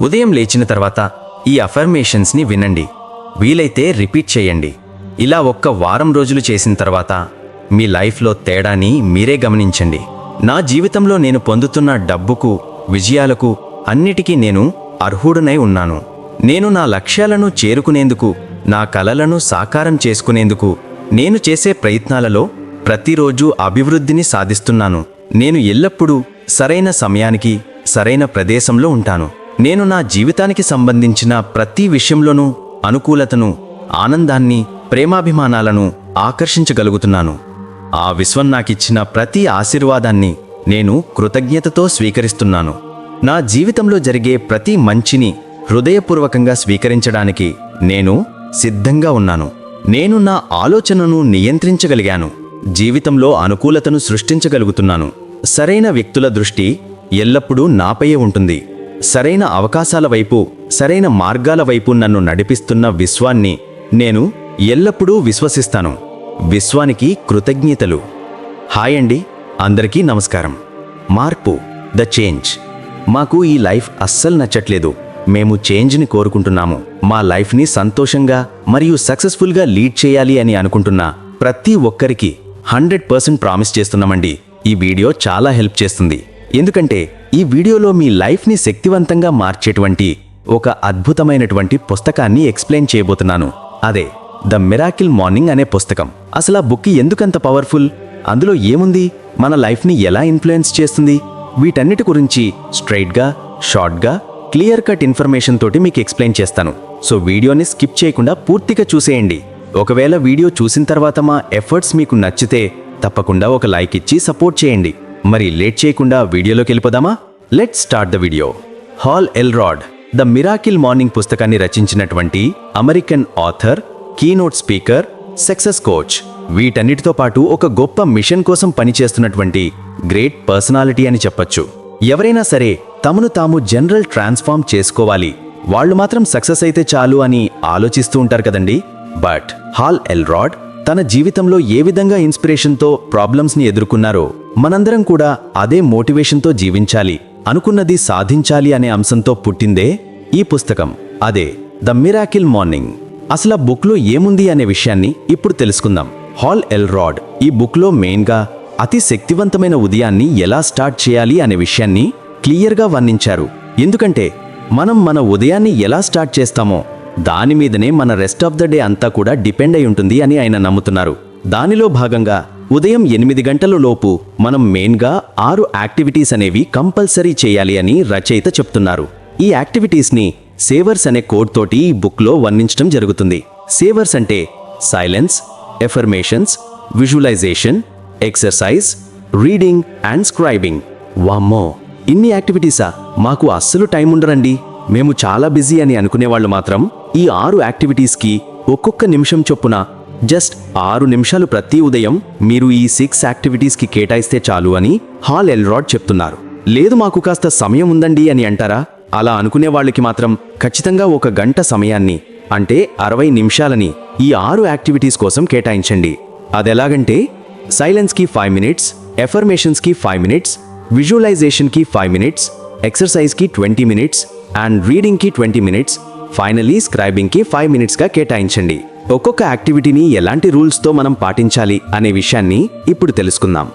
ఉదయం లేచిన తర్వాత ఈ అఫర్మేషన్స్ని వినండి. వీలైతే రిపీట్ చేయండి. ఇలా ఒక్క వారం రోజులు చేసిన తర్వాత మీ లైఫ్లో తేడాని మీరే గమనించండి. నా జీవితంలో నేను పొందుతున్న డబ్బుకు విజయాలకు అన్నిటికీ నేను అర్హుడనై ఉన్నాను. నేను నా లక్ష్యాలను చేరుకునేందుకు నా కలలను సాకారం చేసుకునేందుకు నేను చేసే ప్రయత్నాలలో ప్రతిరోజు అభివృద్ధిని సాధిస్తున్నాను. నేను ఎల్లప్పుడూ సరైన సమయానికి సరైన ప్రదేశంలో ఉంటాను. నేను నా జీవితానికి సంబంధించిన ప్రతి విషయంలోనూ అనుకూలతను ఆనందాన్ని ప్రేమాభిమానాలను ఆకర్షించగలుగుతున్నాను. ఆ విశ్వం నాకిచ్చిన ప్రతి ఆశీర్వాదాన్ని నేను కృతజ్ఞతతో స్వీకరిస్తున్నాను. నా జీవితంలో జరిగే ప్రతి మంచిని హృదయపూర్వకంగా స్వీకరించడానికి నేను సిద్ధంగా ఉన్నాను. నేను నా ఆలోచనను నియంత్రించగలిగాను. జీవితంలో అనుకూలతను సృష్టించగలుగుతున్నాను. సరైన వ్యక్తుల దృష్టి ఎల్లప్పుడూ నాపయే ఉంటుంది. సరైన అవకాశాల వైపు సరైన మార్గాల వైపు నన్ను నడిపిస్తున్న విశ్వాన్ని నేను ఎల్లప్పుడూ విశ్వసిస్తాను. విశ్వానికి కృతజ్ఞతలు. హాయ్ అండి అందరికీ నమస్కారం. మార్పు ద చేంజ్. మాకు ఈ లైఫ్ అస్సలు నచ్చట్లేదు. మేము చేంజ్ని కోరుకుంటున్నాము. మా లైఫ్ని సంతోషంగా మరియు సక్సెస్ఫుల్గా లీడ్ చేయాలి అని అనుకుంటున్న ప్రతి ఒక్కరికి హండ్రెడ్ పర్సెంట్ ప్రామిస్ చేస్తున్నామండి. ఈ వీడియో చాలా హెల్ప్ చేస్తుంది. ఎందుకంటే ఈ వీడియోలో మీ లైఫ్ని శక్తివంతంగా మార్చేటువంటి ఒక అద్భుతమైనటువంటి పుస్తకాన్ని ఎక్స్ప్లెయిన్ చేయబోతున్నాను. అదే ద మిరాకిల్ మార్నింగ్ అనే పుస్తకం. అసలు ఆ బుక్ ఎందుకంత పవర్ఫుల్? అందులో ఏముంది? మన లైఫ్ని ఎలా ఇన్ఫ్లుయెన్స్ చేస్తుంది? వీటన్నిటి గురించి స్ట్రైట్గా షార్ట్గా క్లియర్ కట్ ఇన్ఫర్మేషన్ తోటి మీకు ఎక్స్ప్లెయిన్ చేస్తాను. సో వీడియోని స్కిప్ చేయకుండా పూర్తిగా చూసేయండి. ఒకవేళ వీడియో చూసిన తర్వాత మా ఎఫర్ట్స్ మీకు నచ్చితే తప్పకుండా ఒక లైక్ ఇచ్చి సపోర్ట్ చేయండి. మరి లేట్ చేయకుండా వీడియోలోకి వెళ్ళిపోదామా? Let start the video Hal Elrod the Miracle Morning పుస్తకాన్ని రచించినటువంటి American author keynote speaker success coach వీటన్నిటితో పాటు ఒక గొప్ప మిషన్ కోసం పనిచేస్తున్నటువంటి గ్రేట్ పర్సనాలిటీ అని చెప్పొచ్చు. ఎవరైనా సరే తమను తాము జనరల్ ట్రాన్స్ఫార్మ్ చేసుకోవాలి. వాళ్ళు మాత్రం సక్సెస్ అయితే చాలు అని ఆలోచిస్తూ ఉంటారు కదండి. బట్ హాల్ ఎల్రాడ్ తన జీవితంలో ఏ విధంగా ఇన్స్పిరేషన్తో ప్రాబ్లమ్స్ని ఎదుర్కొన్నారో మనందరం కూడా అదే మోటివేషన్తో జీవించాలి అనుకున్నది సాధించాలి అనే అంశంతో పుట్టిందే ఈ పుస్తకం. అదే ద మిరాకిల్ మార్నింగ్. అసలు బుక్లో ఏముంది అనే విషయాన్ని ఇప్పుడు తెలుసుకుందాం. హాల్ ఎల్రాడ్ ఈ బుక్లో మెయిన్గా అతి శక్తివంతమైన ఉదయాన్ని ఎలా స్టార్ట్ చేయాలి అనే విషయాన్ని క్లియర్గా వర్ణించారు. ఎందుకంటే మనం మన ఉదయాన్ని ఎలా స్టార్ట్ చేస్తామో దాని మీదనే మన రెస్ట్ ఆఫ్ ద డే అంతా కూడా డిపెండ్ అయి ఉంటుంది అని ఆయన నమ్ముతున్నారు. దానిలో భాగంగా ఉదయం ఎనిమిది గంటల లోపు మనం మెయిన్గా ఆరు యాక్టివిటీస్ అనేవి కంపల్సరీ చేయాలి అని రచయిత చెప్తున్నారు. ఈ యాక్టివిటీస్ని సేవర్స్ అనే కోడ్ తోటి ఈ బుక్లో వర్ణించడం జరుగుతుంది. సేవర్స్ అంటే silence affirmations visualisation exercise reading and scribing. వామ్మో! ఇన్ని యాక్టివిటీసా? మాకు అస్సలు టైం ఉండరండి. మేము చాలా బిజీ అని అనుకునేవాళ్ళు మాత్రం ఈ ఆరు యాక్టివిటీస్కి ఒక్కొక్క నిమిషం చొప్పున జస్ట్ ఆరు నిమిషాలు ప్రతి ఉదయం మీరు ఈ సిక్స్ యాక్టివిటీస్కి కేటాయిస్తే చాలు అని హాల్ ఎల్రాడ్ చెప్తున్నారు. లేదు మాకు కాస్త సమయం ఉందండి అని అంటారా? అలా అనుకునే వాళ్ళకి మాత్రం ఖచ్చితంగా ఒక గంట సమయాన్ని అంటే అరవై నిమిషాలని ఈ ఆరు యాక్టివిటీస్ కోసం కేటాయించండి. అదెలాగంటే సైలెన్స్కి ఫైవ్ మినిట్స్ ఎఫర్మేషన్స్కి ఫైవ్ మినిట్స్ విజువలైజేషన్కి ఫైవ్ మినిట్స్ ఎక్సర్సైజ్కి ట్వంటీ మినిట్స్ అండ్ రీడింగ్కి ట్వంటీ మినిట్స్ ఫైనలీ స్క్రైబింగ్కి ఫైవ్ మినిట్స్గా కేటాయించండి. ఒక్కొక్క యాక్టివిటీని ఎలాంటి రూల్స్తో మనం పాటించాలి అనే విషయాన్ని ఇప్పుడు తెలుసుకుందాం.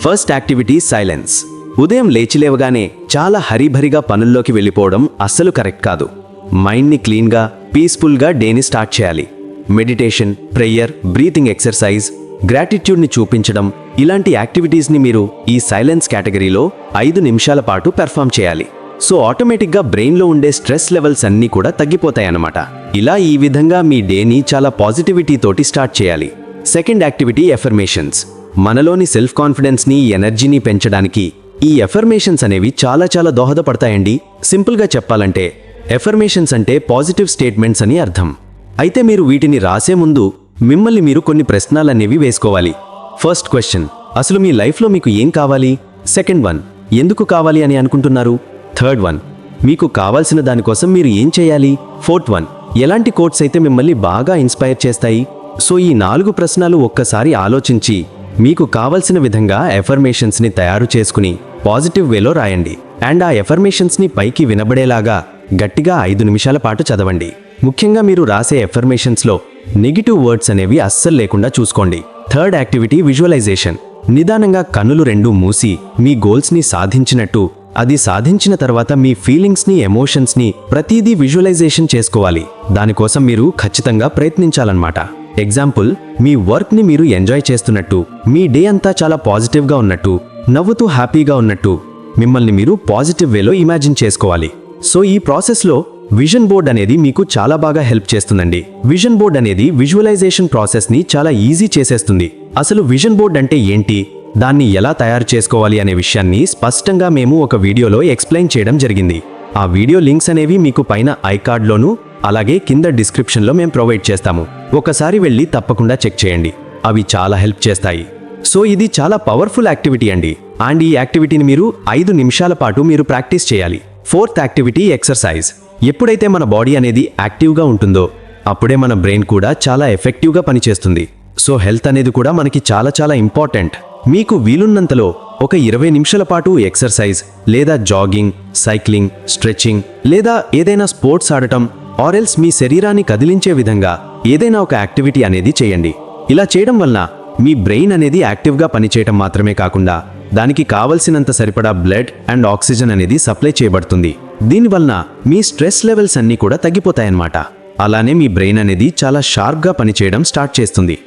First activity silence. ఉదయం లేచిలేవగానే చాలా హరిభరిగా పనుల్లోకి వెళ్ళిపోవడం అస్సలు కరెక్ట్ కాదు. మైండ్ని క్లీన్గా పీస్ఫుల్గా డేని స్టార్ట్ చేయాలి. మెడిటేషన్ ప్రేయర్ బ్రీతింగ్ ఎక్సర్సైజ్ గ్రాటిట్యూడ్ని చూపించడం ఇలాంటి యాక్టివిటీస్ని మీరు ఈ సైలెన్స్ కేటగిరీలో ఐదు నిమిషాల పాటు పెర్ఫామ్ చేయాలి. సో ఆటోమేటిక్గా బ్రెయిన్లో ఉండే స్ట్రెస్ లెవెల్స్ అన్నీ కూడా తగ్గిపోతాయన్నమాట. ఇలా ఈ విధంగా మీ డేని చాలా పాజిటివిటీ తోటి స్టార్ట్ చేయాలి. Second activity affirmations. మనలోని సెల్ఫ్ కాన్ఫిడెన్స్ని ఎనర్జీని పెంచడానికి ఈ ఎఫర్మేషన్స్ అనేవి చాలా చాలా దోహదపడతాయండి. సింపుల్గా చెప్పాలంటే ఎఫర్మేషన్స్ అంటే పాజిటివ్ స్టేట్మెంట్స్ అని అర్థం. అయితే మీరు వీటిని రాసే ముందు మిమ్మల్ని మీరు కొన్ని ప్రశ్నలనేవి వేసుకోవాలి. ఫస్ట్ క్వశ్చన్ అసలు మీ లైఫ్లో మీకు ఏం కావాలి? సెకండ్ వన్ ఎందుకు కావాలి అని అనుకుంటున్నారు? Third one. మీకు కావాల్సిన దానికోసం మీరు ఏం చేయాలి? Fourth one. ఎలాంటి కోట్స్ అయితే మిమ్మల్ని బాగా ఇన్స్పైర్ చేస్తాయి? సో ఈ నాలుగు ప్రశ్నలు ఒక్కసారి ఆలోచించి మీకు కావలసిన విధంగా ఎఫర్మేషన్స్ని తయారు చేసుకుని పాజిటివ్ వేలో రాయండి. అండ్ ఆ ఎఫర్మేషన్స్ని పైకి వినబడేలాగా గట్టిగా ఐదు నిమిషాల పాటు చదవండి. ముఖ్యంగా మీరు రాసే ఎఫర్మేషన్స్లో నెగిటివ్ వర్డ్స్ అనేవి అస్సలు లేకుండా చూసుకోండి. Third activity visualisation. నిదానంగా కన్నులు రెండు మూసి మీ గోల్స్ని సాధించినట్టు అది సాధించిన తర్వాత మీ ఫీలింగ్స్ని ఎమోషన్స్ని ప్రతిదీ విజువలైజేషన్ చేసుకోవాలి. దానికోసం మీరు ఖచ్చితంగా ప్రయత్నించాలన్నమాట. ఎగ్జాంపుల్ మీ వర్క్ని మీరు ఎంజాయ్ చేస్తున్నట్టు మీ డే అంతా చాలా పాజిటివ్గా ఉన్నట్టు నవ్వుతూ హ్యాపీగా ఉన్నట్టు మిమ్మల్ని మీరు పాజిటివ్ వేలో ఇమాజిన్ చేసుకోవాలి. సో ఈ ప్రాసెస్లో విజన్ బోర్డ్ అనేది మీకు చాలా బాగా హెల్ప్ చేస్తుందండి. విజన్ బోర్డ్ అనేది విజువలైజేషన్ ప్రాసెస్ని చాలా ఈజీ చేసేస్తుంది. అసలు విజన్ బోర్డ్ అంటే ఏంటి? దాన్ని ఎలా తయారు చేసుకోవాలి అనే విషయాన్ని స్పష్టంగా మేము ఒక వీడియోలో ఎక్స్ప్లెయిన్ చేయడం జరిగింది. ఆ వీడియో లింక్స్ అనేవి మీకు పైన ఐకార్డ్లోనూ అలాగే కింద డిస్క్రిప్షన్లో మేము ప్రొవైడ్ చేస్తాము. ఒకసారి వెళ్ళి తప్పకుండా చెక్ చేయండి. అవి చాలా హెల్ప్ చేస్తాయి. సో ఇది చాలా పవర్ఫుల్ యాక్టివిటీ అండి. అండ్ ఈ యాక్టివిటీని మీరు ఐదు నిమిషాల పాటు మీరు ప్రాక్టీస్ చేయాలి. Fourth activity exercise. ఎప్పుడైతే మన బాడీ అనేది యాక్టివ్గా ఉంటుందో అప్పుడే మన బ్రెయిన్ కూడా చాలా ఎఫెక్టివ్గా పనిచేస్తుంది. సో హెల్త్ అనేది కూడా మనకి చాలా చాలా ఇంపార్టెంట్. మీకు వీలున్నంతలో ఒక ఇరవై నిమిషాల పాటు ఎక్సర్సైజ్ లేదా జాగింగ్ సైక్లింగ్ స్ట్రెచ్చింగ్ లేదా ఏదైనా స్పోర్ట్స్ ఆడటం ఆరెల్స్ మీ శరీరాన్ని కదిలించే విధంగా ఏదైనా ఒక యాక్టివిటీ అనేది చేయండి. ఇలా చేయడం వలన మీ బ్రెయిన్ అనేది యాక్టివ్గా పనిచేయటం మాత్రమే కాకుండా దానికి కావలసినంత సరిపడా బ్లడ్ అండ్ ఆక్సిజన్ అనేది సప్లై చేయబడుతుంది. దీనివలన మీ స్ట్రెస్ లెవెల్స్ అన్నీ కూడా తగ్గిపోతాయన్నమాట. అలానే మీ బ్రెయిన్ అనేది చాలా షార్ప్గా పనిచేయడం స్టార్ట్ చేస్తుంది.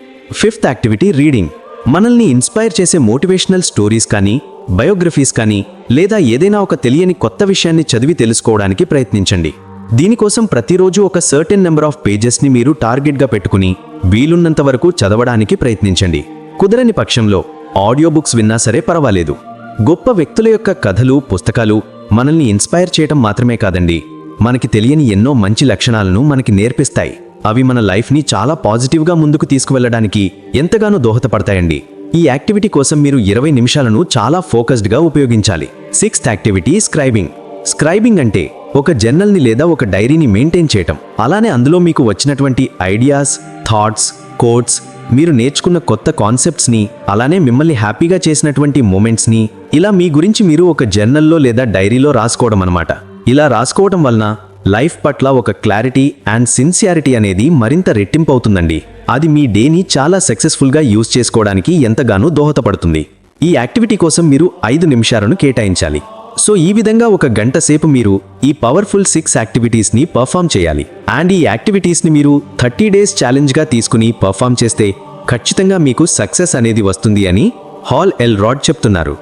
Fifth activity reading. మనల్ని ఇన్స్పైర్ చేసే మోటివేషనల్ స్టోరీస్ కానీ బయోగ్రఫీస్ కానీ లేదా ఏదైనా ఒక తెలియని కొత్త విషయాన్ని చదివి తెలుసుకోవడానికి ప్రయత్నించండి. దీనికోసం ప్రతిరోజు ఒక సర్టెన్ నెంబర్ ఆఫ్ పేజెస్ని మీరు టార్గెట్గా పెట్టుకుని వీలున్నంత వరకు చదవడానికి ప్రయత్నించండి. కుదరని పక్షంలో ఆడియో బుక్స్ విన్నా సరే పర్వాలేదు. గొప్ప వ్యక్తుల యొక్క కథలు పుస్తకాలు మనల్ని ఇన్స్పైర్ చేయటం మాత్రమే కాదండి. మనకి తెలియని ఎన్నో మంచి లక్షణాలను మనకి నేర్పిస్తాయి. అవి మన లైఫ్ని చాలా పాజిటివ్గా ముందుకు తీసుకువెళ్ళడానికి ఎంతగానో దోహదపడతాయండి. ఈ యాక్టివిటీ కోసం మీరు ఇరవై నిమిషాలను చాలా ఫోకస్డ్గా ఉపయోగించాలి. Sixth activity scribing. స్క్రైబింగ్ అంటే ఒక జర్నల్ని లేదా ఒక డైరీని మెయింటైన్ చేయటం. అలానే అందులో మీకు వచ్చినటువంటి ఐడియాస్ థాట్స్ కోట్స్ మీరు నేర్చుకున్న కొత్త కాన్సెప్ట్స్ని అలానే మిమ్మల్ని హ్యాపీగా చేసినటువంటి మూమెంట్స్ని ఇలా మీ గురించి మీరు ఒక జర్నల్లో లేదా డైరీలో రాసుకోవడం అనమాట ఇలా రాసుకోవడం వలన లైఫ్ పట్ల ఒక క్లారిటీ అండ్ సిన్సియారిటీ అనేది మరింత రెట్టింపు అవుతుందండి అది మీ డేని చాలా సక్సెస్ఫుల్గా యూజ్ చేసుకోవడానికి ఎంతగానో దోహదపడుతుంది. ఈ యాక్టివిటీ కోసం మీరు ఐదు నిమిషాలను కేటాయించాలి. సో ఈ విధంగా ఒక గంట సేపు మీరు ఈ పవర్ఫుల్ సిక్స్ యాక్టివిటీస్ని పర్ఫామ్ చేయాలి. అండ్ ఈ యాక్టివిటీస్ని మీరు థర్టీ డేస్ ఛాలెంజ్గా తీసుకుని పర్ఫామ్ చేస్తే ఖచ్చితంగా మీకు సక్సెస్ అనేది వస్తుంది అని హాల్ ఎల్ రాడ్ చెప్తున్నారు.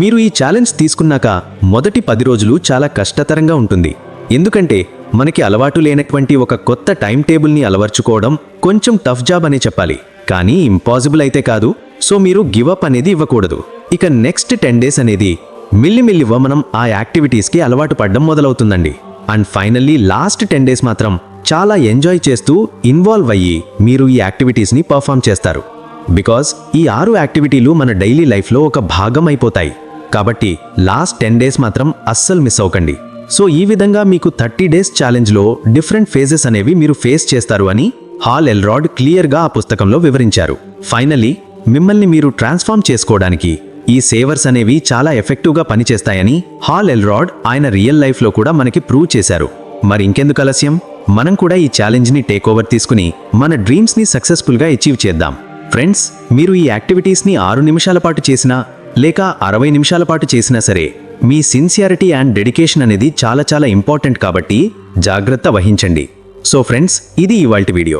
మీరు ఈ ఛాలెంజ్ తీసుకున్నాక మొదటి పది రోజులు చాలా కష్టతరంగా ఉంటుంది. ఎందుకంటే మనకి అలవాటు లేనటువంటి ఒక కొత్త టైం టేబుల్ని అలవర్చుకోవడం కొంచెం టఫ్ జాబ్ అనే చెప్పాలి. కానీ ఇంపాసిబుల్ అయితే కాదు. సో మీరు గివప్ అనేది ఇవ్వకూడదు. ఇక నెక్స్ట్ టెన్ డేస్ అనేది మిల్లిమిల్లివ్వ మనం ఆ యాక్టివిటీస్కి అలవాటు పడడం మొదలవుతుందండి. And finally last ten days మాత్రం చాలా ఎంజాయ్ చేస్తూ ఇన్వాల్వ్ అయ్యి మీరు ఈ యాక్టివిటీస్ని పర్ఫామ్ చేస్తారు. బికాస్ ఈ ఆరు యాక్టివిటీలు మన డైలీ లైఫ్లో ఒక భాగం అయిపోతాయి. కాబట్టి లాస్ట్ టెన్ డేస్ మాత్రం అస్సలు మిస్ అవ్వకండి. సో ఈ విధంగా మీకు థర్టీ డేస్ ఛాలెంజ్లో డిఫరెంట్ ఫేజెస్ అనేవి మీరు ఫేస్ చేస్తారు అని హాల్ ఎల్రాడ్ క్లియర్గా ఆ పుస్తకంలో వివరించారు. ఫైనలీ మిమ్మల్ని మీరు ట్రాన్స్ఫార్మ్ చేసుకోవడానికి ఈ సేవర్స్ అనేవి చాలా ఎఫెక్టివ్గా పనిచేస్తాయని హాల్ ఎల్రాడ్ ఆయన రియల్ లైఫ్లో కూడా మనకి ప్రూవ్ చేశారు. మరి ఇంకెందుకు ఆలస్యం? మనం కూడా ఈ ఛాలెంజ్ని టేక్ ఓవర్ తీసుకుని మన డ్రీమ్స్ని సక్సెస్ఫుల్గా అచీవ్ చేద్దాం. ఫ్రెండ్స్ మీరు ఈ యాక్టివిటీస్ని ఆరు నిమిషాల పాటు చేసినా లేక అరవై నిమిషాల పాటు చేసినా సరే మీ సిన్సియారిటీ అండ్ డెడికేషన్ అనేది చాలా చాలా ఇంపార్టెంట్ కాబట్టి జాగ్రత్త వహించండి. సో ఫ్రెండ్స్ ఇది ఇవాల్టి వీడియో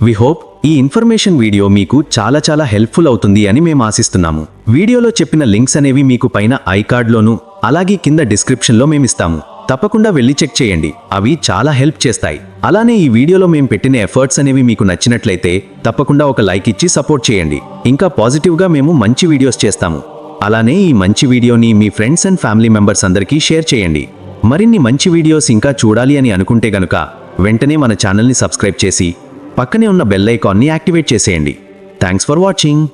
వి హోప్ ఈ ఇన్ఫర్మేషన్ వీడియో మీకు చాలా చాలా హెల్ప్ఫుల్ అవుతుంది అని మేము ఆశిస్తున్నాము. వీడియోలో చెప్పిన లింక్స్ అనేవి మీకు పైన ఐకార్డ్లోను అలాగే కింద డిస్క్రిప్షన్లో మేము ఇస్తాము. తప్పకుండా వెళ్ళి చెక్ చేయండి. అవి చాలా హెల్ప్ చేస్తాయి. అలానే ఈ వీడియోలో మేము పెట్టిన ఎఫర్ట్స్ అనేవి మీకు నచ్చినట్లయితే తప్పకుండా ఒక లైక్ ఇచ్చి సపోర్ట్ చేయండి. ఇంకా పాజిటివ్గా మేము మంచి వీడియోస్ చేస్తాము. అలానే ఈ మంచి వీడియోని మీ ఫ్రెండ్స్ అండ్ ఫ్యామిలీ మెంబర్స్ అందరికీ షేర్ చేయండి. మరిన్ని మంచి వీడియోస్ ఇంకా చూడాలి అని అనుకుంటే గనుక వెంటనే మన ఛానల్ని సబ్స్క్రైబ్ చేసి పక్కనే ఉన్న బెల్ ఐకాన్ని యాక్టివేట్ చేసేయండి. Thanks for watching.